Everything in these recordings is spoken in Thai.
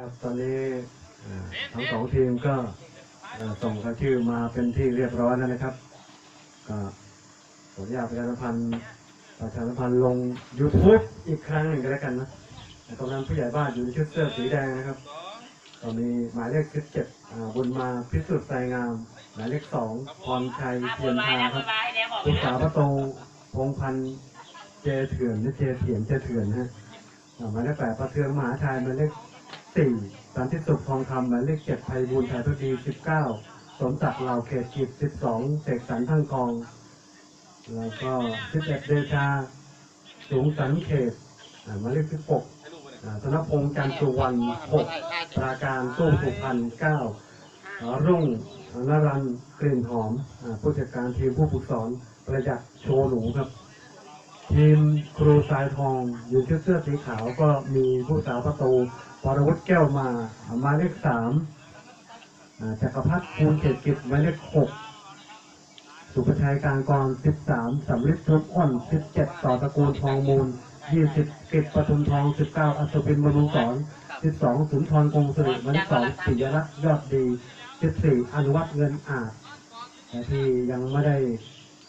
ครับตอนนี้ทั้งสองทีมก็ส่งรายชื่อมาเป็นที่เรียบร้อยแล้วนะครับก็ขออนุญาตประชาสัมพันธ์ประชาสัมพันธ์ลง YouTube อีกครั้งหนึ่งก็แล้วกันนะกำลังผู้ใหญ่บ้านอยู่ในชุดเสื้อสีแดงนะครับก็มีหมายเลข 17อ่าบุญมาพิสุทธิ์ไสงาม หมายเลข 2 พรชัยเทียนทาครับผู้สาวประตูพงพันธ์เจเถื่อนหรือเจเถียนเจเถื่อนฮะหมายเลขแปดประเทืองมหาชัยหมายเลข สี่สันติสุขทองคำหมายเลขเจ็ดไพบูลย์ไทยพักดีสิบเก้าสมศักดิ์เหล่าเขตกิจสิบสองเสกสรรทั้งกอง แล้วก็สิบเอ็ดเดชาสูงสันเขตหมายเลขสิบหกธนพงษ์จันทร์สุวรรณหกปราการตู้สุพรรณเก้ารุ่งนรันกลิ่นหอมผู้จัดการทีมผู้ฝึกสอนประหยัดโชว์หนูครับ ทีมครูสายทองอยู่ชุดเสื้อสีขาวก็มีผู้สาวประตู ปรวุฒิแก้วมาหมายเลขสามจักรพัฒน์ภูลเกตกิจหมายเลขหกสุภชัยการกรสิบสามสำลิดทุบอ้นสิบเจ็ดต่อตะกูลทองมูลยี่สิบกิจปทุมทองสิบเก้าอัศวินบรรลุสอนสิบสองสุนทรกงสิริหมายเลขสองปิยรัตน์ยอดดีสิบสี่อนุวัฒน์เงินอาจแต่ที่ยังไม่ได้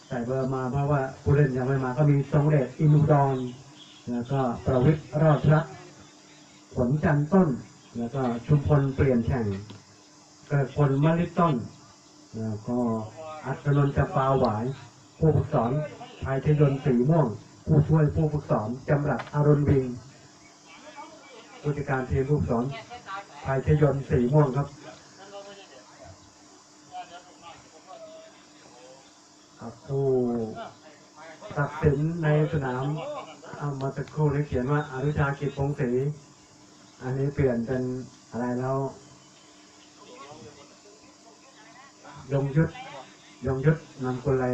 ใส่เบอร์มาเพราะว่าผู้เล่นยังไม่มาก็มีทรงเดชอินูดอนแล้วก็ประวิทย์รอดพระ ผลจันต้น แล้วก็ชุมพลเปลี่ยนแข่งกิดพลมะลิต้น แล้วก็อัศนนจะปาหวาย ผู้ฝึกสอนภายชยนต์สีม่วง ผู้ช่วยผู้ฝึกสอนจำรัดอรุณวิงผู้จัดการทีมผู้ฝึกสอนภายชยนต์สีม่วงครับครับผู้ตัดสินในสนามเอามาสักครู่นี้เขียนว่าอนุชากิจพงศรี อันนี้เปลี่ยนเป็นอะไรแล้วยงยุทธยงยุทธนำกุลอะไร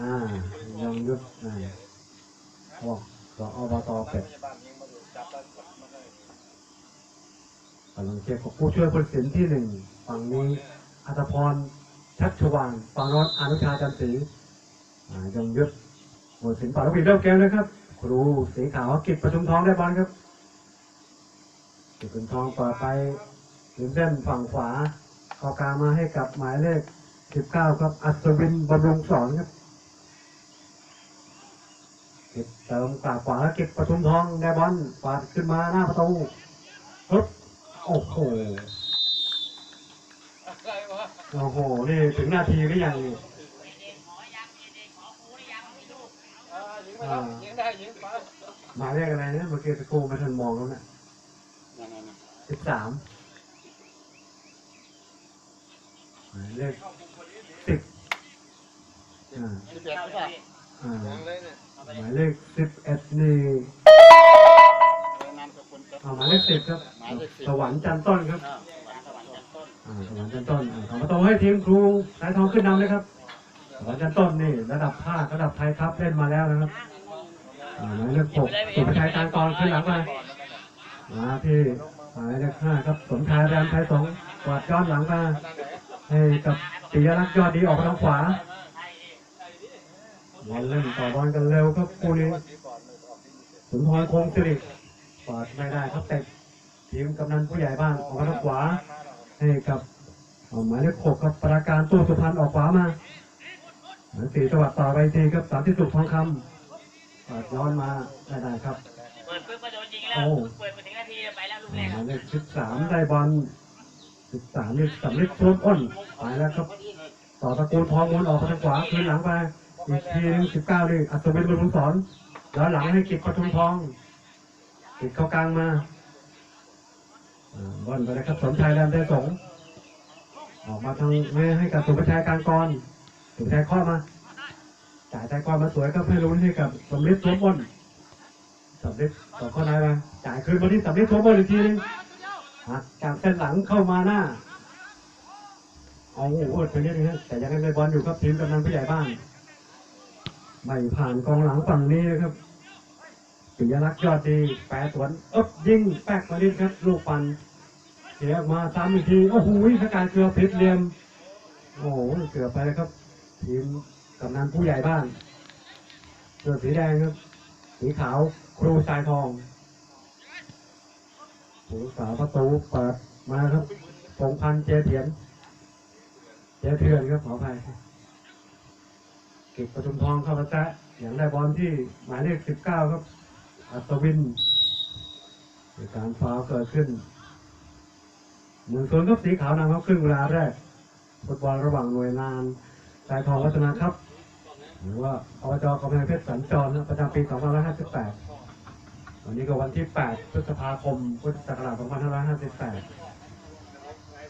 อ่ายงยุทธอ่าบอกต่ออบตเป็ดกำลังเช็คกับผู้ช่วยผู้สินที่หนึ่งฝั่งนี้อัตพรชัชวานฝั่งโน้นอนุชาจันทร์ศรีอ่ายงยุทธ หมดสินป่าลูกบิดเริ่มเกมเลยครับ ครูสีขาวกิจประชุมทองได้บอลครับกิจประชุมทองเปิดไปถึงเส้นฝั่งขวาข้ากลางมาให้กับหมายเลข 19 ครับ อัศวินบำรุงสอนครับกิจเติมกาขวากิจประชุมทองได้บอลปาดขึ้นมาหน้าประตูปึ๊บโอ้โหโอ้โห นี่ถึงนาทีหรือยังนี่ อ่ายิงได้ยิงไปหมายเลขอะไรเนี่ยเมื่อกี้สกครูไม่ทันมองแล้วเนี่ยสิบสามหมายเลขสิบอ่าสิบเอ็ดหรือเปล่าอ่ายังเลยเนี่ยหมายเลขสิบเอ็ดนี่นามสกุลครับเอาหมายเลขสิบครับสวรรค์จันทร์ต้นครับ อ่าสวรรค์จันทร์ต้นอ่าสวรรค์จันทร์ต้นอ่าขอประตูให้ทีมครูสายทองขึ้นนำเลยครับสวรรค์จันทร์ต้นนี่ระดับภาคระดับไทยครับเล่นมาแล้วนะครับอ่า หมายเลขหกสุภชัยการกรขึ้นหลังมามาที่หมายเลขห้าครับสมชายแรมไทยสงกวาดย้อนหลังมาให้กับปิยรักษ์ยอดดีออกทางขวาบอลเล่นต่อบอลกันเร็วครับคู่นี้สุนทรคงสิริกวาดไม่ได้ครับแต่ทีมกำนันผู้ใหญ่บ้านออกทางขวาให้กับหมายเลขหกครับประการตู้สุพรรณออกขวามาสี่จังหวัดต่อไปทีครับสามที่สุดทองคำ ย้อนมาได้ได้ครับเปิดปึ๊บก็โดนยิงแล้วโอ้เปิดมาถึงนาทีไปแล้วลูกหแรกมายเลขสิบสามได้บอลสิบสามนี่สำลิดทุบอ้นไปแล้วครับ ต่อตระกูลทองมูลออกไปทางขวาคืนหลังไปอีกทีหนึงสิบเก้านี่อัศวินบุญสอนแล้วหลังให้กิจปทุมทองกิจเข้ากลางมาอ่าบอลไปแล้วครับสมชายแรมได้สงออกมาทางให้ให้กับสุภชัยการกรสุภชัยข้อมา จ่ายใจกรมาสวยก็ให้ลุ้นให้กับสมฤทธิ์สวมบนสมฤทธิ์ต่อข้อไหนมาจ่ายคืนมาที่สมฤทธิ์สวมบนอีกทีนึงหักจากเส้นหลังเข้ามาหน้าเอาโอ้โหไปเรื่อยๆแต่ยังได้บอลอยู่ครับทีมกำนันผู้ใหญ่บ้านไม่ผ่านกองหลังฝั่งนี้นะครับปิยรักษ์ยอดดีแปรสวนเอ๊บยิงแป๊กมาดิครับลูกปันเสียมาซ้ำอีกทีโอ้โหสกายเกลือพลิษเหลี่ยม โอ้โหเกือบไปแล้วครับ ทีม กำนันผู้ใหญ่บ้าน ส่วนสีแดงครับสีขาวครูสายทองผู้สาวประตูเปิดมาครับพงพันเจเถียนเจเถื่อนครับขออภัยกิจประทุมทองเข้ามาแซะอย่างได้บอลที่หมายเลขสิบเก้าครับ อัศวินการฟาวเกิดขึ้นหนึ่งส่วนย์ครับสีขาวนำครับครึ่งเวลาแรกฟุตบอลระหว่างหน่วยงานสายทองวัฒนาครับ หรือว่าอบจกำแพงเพชรสัญจรประจำปี 2558 วันนี้ก็วันที่ 8 พฤษภาคม พุทธศักราช 2558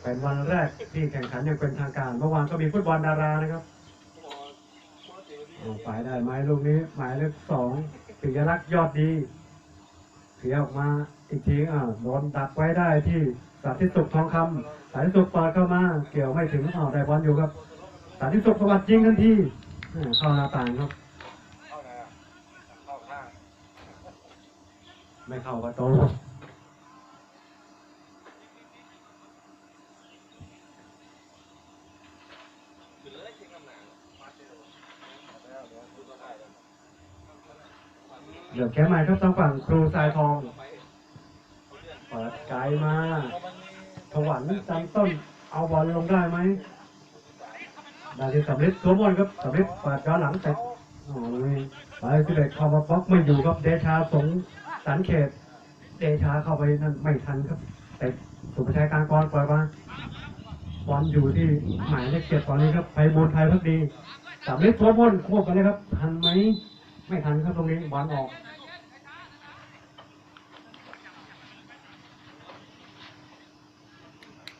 เป็นวันแรกที่แข่งขันอย่างเป็นทางการ เมื่อวานก็มีฟุตบอลดารานะครับเอาไปได้ไหมลูกนี้ หมายเลขสองปิยรักษ์ยอดดีเสียออกมาอีกทีอ่าโดนดักไว้ได้ที่สาธิตสุขทองคำสาธิตสุขเปิดเข้ามา เกี่ยวไม่ถึงอ้าได้บอลอยู่ครับสาธิตสุขประวัติยิงทันที เข้าหน้าต่างครับ เข้าไหนอะเข้าข้างไม่เข้าประตูเดี๋ยวแก้ใหม่ครับทางฝั่งครูสายทอง เปิดไกลมาถวันจันต้น เอาบอลลงได้ไหม ได้ที่สำลิดสวมบอลครับสำลิดปิดย้อนหลังแต่อ๋อนี่ไปสิเด็กเข้ามาบล็อกไม่อยู่ครับเดชาสงสันเขต เดชาเข้าไปนั่นไม่ทันครับ แต่สุภชัยกลางกรปล่อยมาบอลอยู่ที่หมายเลขเจ็ดตอนนี้ครับไพบูลย์ไทยพักดีสำลิดสวมบอลควบกันเลยครับ ทันไหมไม่ทันครับตรงนี้บอลออก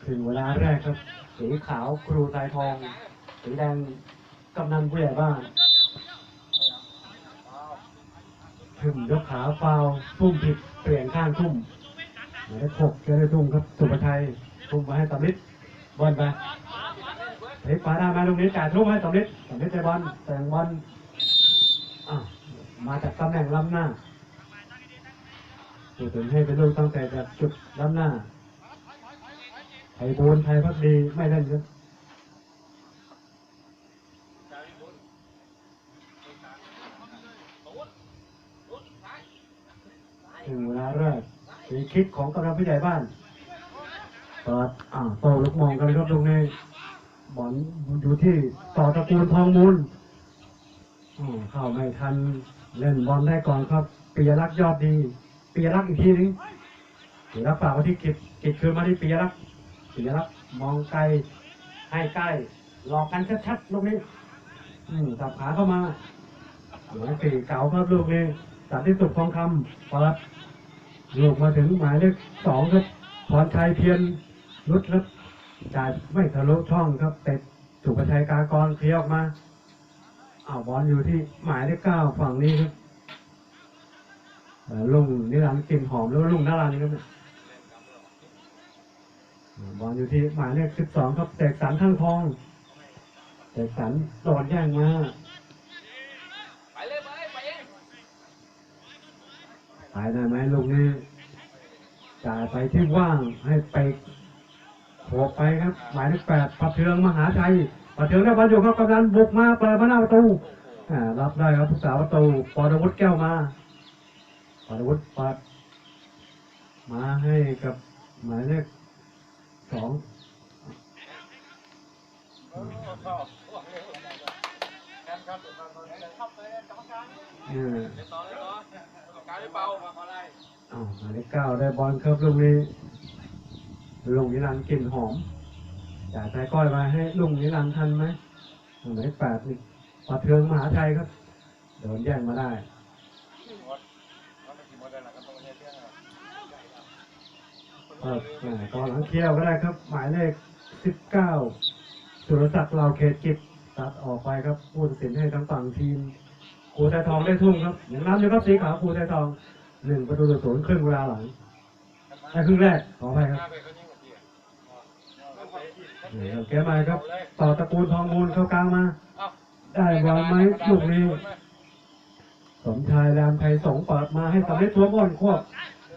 ถึงเวลาแรกครับสีขาวครูสายทอง สีแดงกำนันผู้ใหญ่บ้านถึงยกขาฟาวทุ่มผิดเปลี่ยนข้างทุ่มหมายเลขหกเจอได้ทุ่มครับ สุภชัยทุ่มมาให้สำลิดบอลไปเฮ้ยปาได้มาตรงนี้จ่ายทุ่มให้สำลิดสำลิดใจบอลแต่งบอลอะมาจากตำแหน่งล้ำหน้าพูดถึงให้เป็นลูกตั้งแต่จากจุดล้ำหน้าไทยบูนไทยพักดีไม่เล่นครับ ถึงเวลาแรกสีคิดของกำลังผู้ใหญ่บ้านเปิดอ่าโตลูกมองกันเลยครับตรงนี้บอลอยู่ที่ต่อตระกูลทองมูลอ๋อเข้าไม่ทันเล่นบอลได้ก่อนครับปียรักษ์ยอดดีปียรักษ์อีกทีนึงปียรักษ์ฝากไว้ที่กิจกิจคืนมาที่ปียรักษ์ปียรับมองไกลให้ใกล้หลอกกันชัดๆลูกนี้อืมสับขาเข้ามาหลวงสี่เก่าครับลูกนี้ สัตว์ที่สุดทองคำเปิดลูกมาถึงหมายเลขสองครับพรชัยเพียรรุดครับจ่ายไม่ทะลุช่องครับเตะสุภชัยกากรเคลียร์ออกมาอ้าวบอลอยู่ที่หมายเลขเก้าฝั่งนี้ครับเอ่อลุงนิรันดร์กลิ่นหอมหรือว่าลุงนารันครับบอลอยู่ที่หมายเลขสิบสองครับเสกสรรข้างทองเสกสรรโดนแย่งมา ไปเลยไปไปเอง ตายได้ไหมลูกนี้จ่ายไปที่ว่างให้ไปโขกไปครับหมายเลขแปดประเทืองมหาชัยประเทืองได้บอลอยู่ครับกำลังบุกมาเปิดมาหน้าประตูรับได้ครับผู้สาวประตูปอดวุฒิแก้วมาปอดวุฒิปัดมาให้กับหมายเลขสองเออ เอารอ้าวหมายเลขเก้าได้บอลเครับลูกนี้ลุงนิรันดร์กลิ่นหอมจ่ายใจก้อยมาให้ลุงนิรันดร์ทันไหมหมายเลขแปดนี่ปะเทืองมหาชัยครับโดนแย่งมาได้เออแหม่ตอนหลังเคี้ยวก็ได้ครับ หมายเลขสิบเก้าสุรศักดิ์เหล่าเขตกิจตัดออกไปครับผู้ตัดสินให้ทั้งฝั่งทีม ครูไทยทองได้ทุ่มครับอย่างนั้นอยู่ครับสีขาวครูไทยทองหนึ่งประตูต่อศูนย์ครึ่งเวลาหลังในครึ่งแรกขออภัยครับเดี๋ยวแกมาครับ ต่อตระกูลทองมูลเข้ากลางมา ได้บอลไหมลูกนี้สมชายแรมไทยสงเปิดมาให้สำเร็จทัวบอลควบ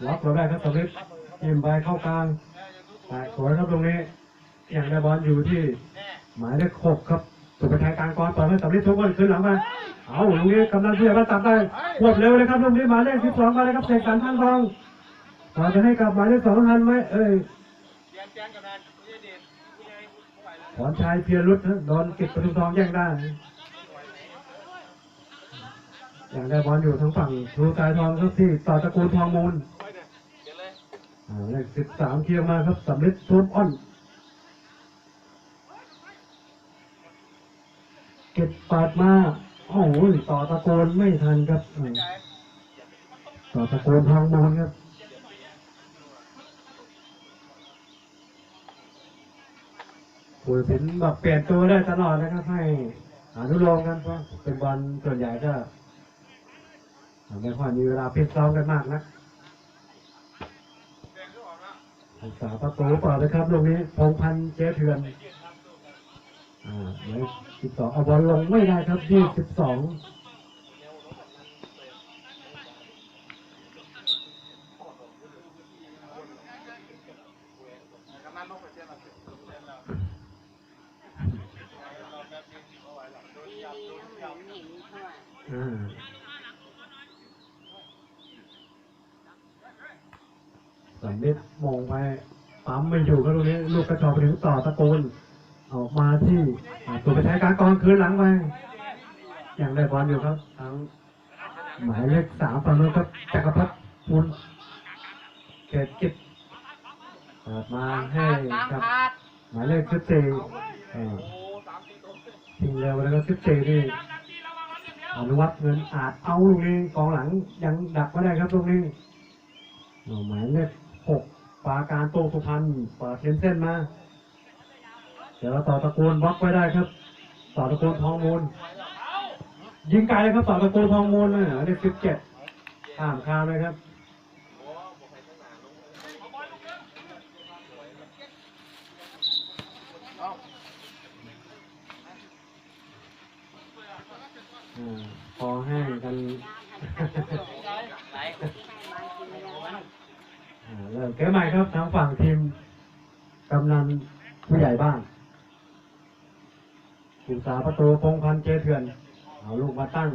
รับเราได้ครับสำเร็จยิมไปเข้ากลางแต่สวยครับตรงนี้อย่างได้บอลอยู่ที่ หมายเลขหกครับ สุภชัยกลางกรต่อให้สำลิดทุกคนขึ้นหลังมาเอาลูกนี้กำลังเพื่อนมาตัดได้ควบเร็วเลยครับลูกนี้มาเลขสิบสองมาเลยครับเสกสรรทางทองต่อจะให้กลับหมายเลขสองทันไหมเอ้ยบนายผู้ใหญ่เด่นผู้ใหญ่ผู้ใหญ่แล้วขอนชายเพียรรุดนะโดนเกิจประทุมทองแย่งได้อย่างได้บอลอยู่ทั้งฝั่งครูสายทองครับที่ต่อตระกูลทองมูลเลยอ่าเลขสิบสามเทียมมาครับสำลิดทุบอ้อน เก็บปาดมาโอ้โหต่อตะโกนไม่ทันครับ ต่อตะโกนทองมูลครับผู้สินบอกเปลี่ยนตัวได้ตลอดนะครับ ให้อนุโลมกันเพราะเป็นบอลส่วนใหญ่ก็ไม่ค่อยมีเวลาพิจซ้อมกันมากนะเจียนก็ออกแล้วรักษาประตูเปล่าเลยครับลูกนี้พงพันเจเถือน หมายสิบสองเอาบอลลงไม่ได้ครับยี่สิบสองกำนันลงไปเจียนแล้วอ่าสำเร็จมองไปปั๊มไม่อยู่ก็ลูกนี้ ลูกกระจอกไปถึงต่อตะโกนออกมาที่อ่าตัวไปใช้การกองคืนหลังไปยังได้ บอลอยู่ครับทั้งหมายเลขสามฝั่งนู้นครับจักรพัฒน์มุนเกตกิจเปิดมาให้กับ หมายเลขสิบสี่อ่าโอ้สามสี่ตัวทิ้งเร็วแล้วก็สิบสี่นี่อนุวัฒน์เงินอาจเอาลูกนี้กองหลังยังดักไม่ได้ครับลูกนี้หมายเลขหกปาการโตสุพรรณเปิดเส้นเส้นมาเดี๋ยวต่อตะโกนบล็อกไว้ได้ครับ ต่อตะโกนทองมูล ยิงไกลเลยครับต่อตะโกทองมูลเลยเหรอเลขสิบเจ็ดข้ามคามเลยครับพอให้กันเริ่มเกมใหม่ครับทางฝั่งทีมกำนันผู้ใหญ่บ้านศึกษาประตูพงพันเจเถื่อน เอาลูกมาตั้ง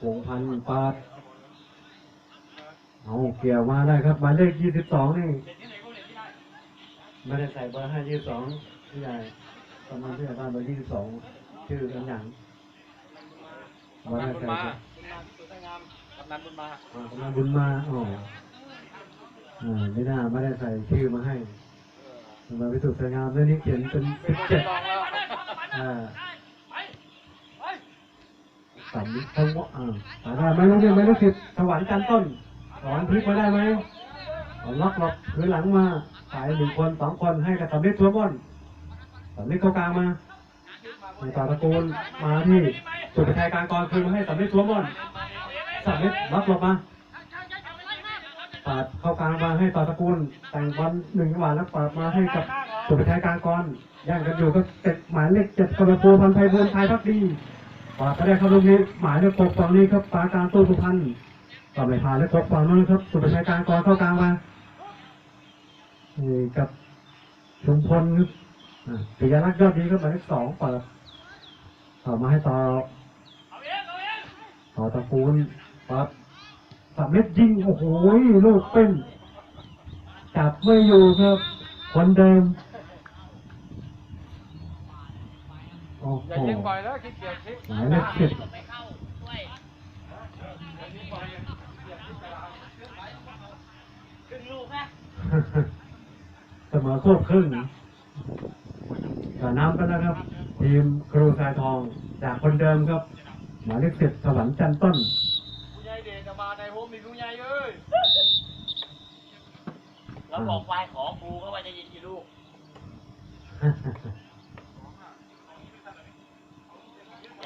พงพันธ์ปาดเอาเกี่ยวมาได้ครับหมายเลขยี่สิบสองนี่ไม่ได้ใส่เบอร์ให้ยี่สิบสองผู้ใหญ่กำนันผู้ใหญ่บ้านเบอร์ยี่สิบสองชื่อกันอย่างกำนันบุญใส่มาเบอร์สุดสวยงามกำนันบุญมาอ่ากำลังบุญมาอ๋ออ่าไม่น่าไม่ได้ใส่ชื่อมาให้มาพิสูจน์สวยงามเรื่องนี้เขียนเป็นสิบเจ็ดล องแล้วอ่าสามนิดทั้งวะอ่าหาได้ไหมลูกเนี่ยไม่รู้สิบสวรรค์จันทร์ต้นสวรรค์พลิกมาได้ไหมเอาล็อกหลบพื้นหลังมาสายหนึ่งคนสองคนให้กับสำลิดทัวบอลสำลิดเข้ากลางมาในต่อตะกูลมาที่สุดท้ายกลางกรคืนมาให้สำลิดทัวบอลสำลิดล็อกหลบมาปาดเข้ากลางมาให้ต่อตระกูลแต่งบอลหนึ่งจังหวะแล้วปาดมาให้กับสุภชัยกลางกร ย่างกันอยู่ก็เจ็ดหมายเลขเจ็ดกรโปรงพันไทยบุญไทยพักดีปาไปได้ครับลูกนี้หมายเลขหกฝั่งนี้ครับปาการตู้สุพรรณต่อไปผ่าเลขหกฝั่งนู้นครับ สุภชัยกางกรเข้ากลางมานี่กับชุมพลครับปิยรักษ์ยอดดีครับหมายเลขสองเปิดต่อมาให้ต่อต่อตระกูลปัดสามเม็ดยิงโอ้โหลูกเป็นจับไม่อยู่ครับ คนเดิม โอ้อย่าโหยิงปล่อยแล้วคิดเกียจคิดหมายเลขสิบเสมอควบครึ่งก็น้ำกันนะครับ ทีมครูสายทอง จากคนเดิมครับ หมายเลขสิบสวรรค์จันทร์ต้นผู้ใหญ่เด่นจะมาในโฮมมีผู้ใหญ่เอ้ยแล้วบอกควายขอครูเขาว่าจะยินกี่ลูก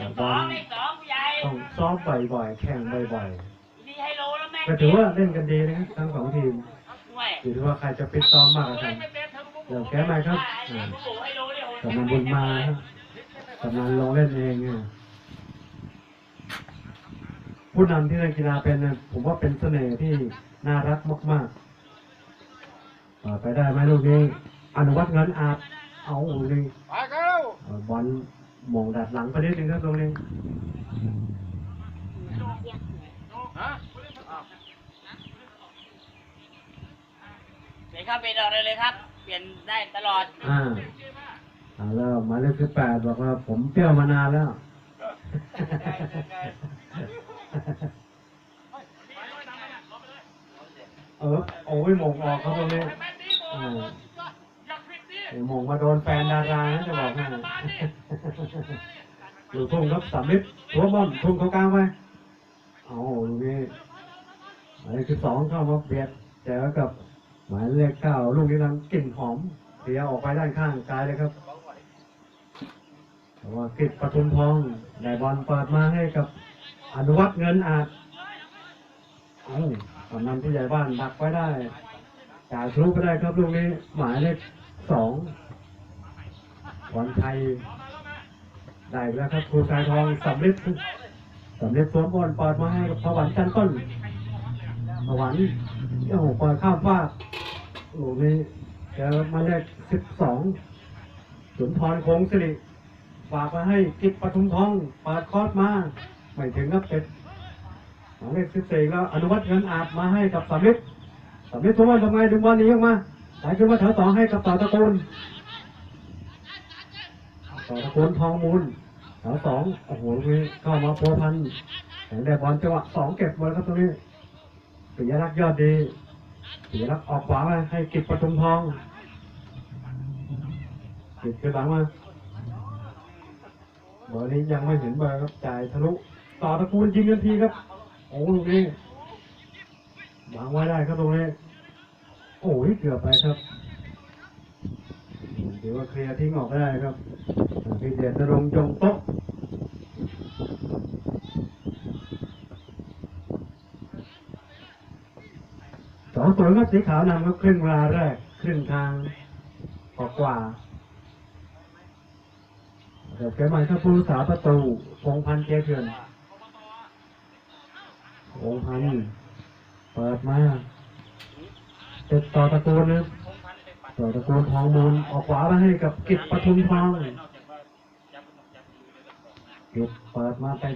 แต่เลขบสอองลเลขสองผู้ใหญ่ต้องซ้อมบ่อยๆ แข่งบ่อยนี่ไฮโลแล้วแม่งๆก็ถือว่าเล่นกันดีนะครับทั้งสองทีมด้วยอยู่ที่ว่าใครจะฟิตซ้อมมากกว่ากัน เดี๋ยวแก้ใหม่ครับไอ้ผู้ไฮโลเนี่ยโหดกำนันบุญมาครับกำนันลงเล่นเองเนี่ยผู้นำที่เล่นกีฬาเป็นเนี่ยผมว่าเป็นเสน่ห์ที่น่ารักมากๆต่อไปได้ไหมลูกนี้อนุวัฒน์เงินอาจเอาเลยไปกันแล้ว เอาบอล มองดัดหลังไปนิดนึงครับตรงนี้ฮะเปลี่ยนเข้าเปลี่ยนออกได้เลยครับ เปลี่ยนได้ตลอด อ่าเอาแล้วหมายเลขสิบแปดบอกว่าผมเปรี้ยวมานานแล้ว เออโอ้ยหมงออกครับตรงนี้อ่า ไอ้หมงมาโดนแฟนดารานะจะบอกให้หรือทุ่งครับสามลิตรหัวบอลทุ่งเขากลางไปเอาลูกนี้หมายเลขสิบสองเข้ามาเบียดเจอกับหมายเลขเก้าลูกนี้นั้นกลิ่นหอมเสียออกไปด้านข้างกายเลยครับแต่ว่ากิจปทุมทองได้บอลเปิดมาให้กับอนุวัฒน์เงินอาจเอ้กำนันผู้ใหญ่บ้านดักไว้ได้จ่ายทะลุไปได้ครับลูกนี้หมายเลข สองวันไทยได้แล้วครับครูสายทองสำเร็จสำเร็จสวมบอลปิดมาให้กับพวันจันทร์ต้นพวันโอ้โหปิดข้ามฟากลูกนี้เจอหมายเลขสิบสองสุนทรคงสิริฝากมาให้กิจปทุมทองปิดคอสมาไม่ถึงครับเป็นหมายเลขสิบสี่แล้วอนุวัฒน์เงินอาบมาให้กับสามิตรสามิตรทุกวันทำไงดึงบอลนี้ออกมา ไหลขึ้นมาแถวสองให้กับต่อตะกูลต่อตะกูลทองมูลแถวสองโอ้โหนี้เข้ามาพัวพันแต่งได้บอลจังหวะสองเก็บบอลครับตรงนี้ปิยรักษ์ยอดดีปิยรักษ์ออกขวามาให้กิจปทุมทองกิจขึ้นหลังมาเบอร์นี้ยังไม่เห็นเบอร์ครับจ่ายทะลุต่อตะกูลยิงทันทีครับ โอ้ลูกนี้วางไว้ได้ครับตรงนี้ โอ้ยเกือบไปครับถือว่าเคลียร์ทิ้งออกได้ครับพี่เดชนรงจงโต๊ะสองตัวครับสีขาวนำครับครึ่งเวลาแรก ครึ่งทางกว่าเดี๋ยวเกิดใหม่ครับผู้รักษาประตูพงพันเจเถื่อนพงพันเปิดมา ติดต่อตะกูลนะครับต่อตะกูลทองมูลออกขวามาให้กับกิจปทุมทองกิจเปิดมาแต่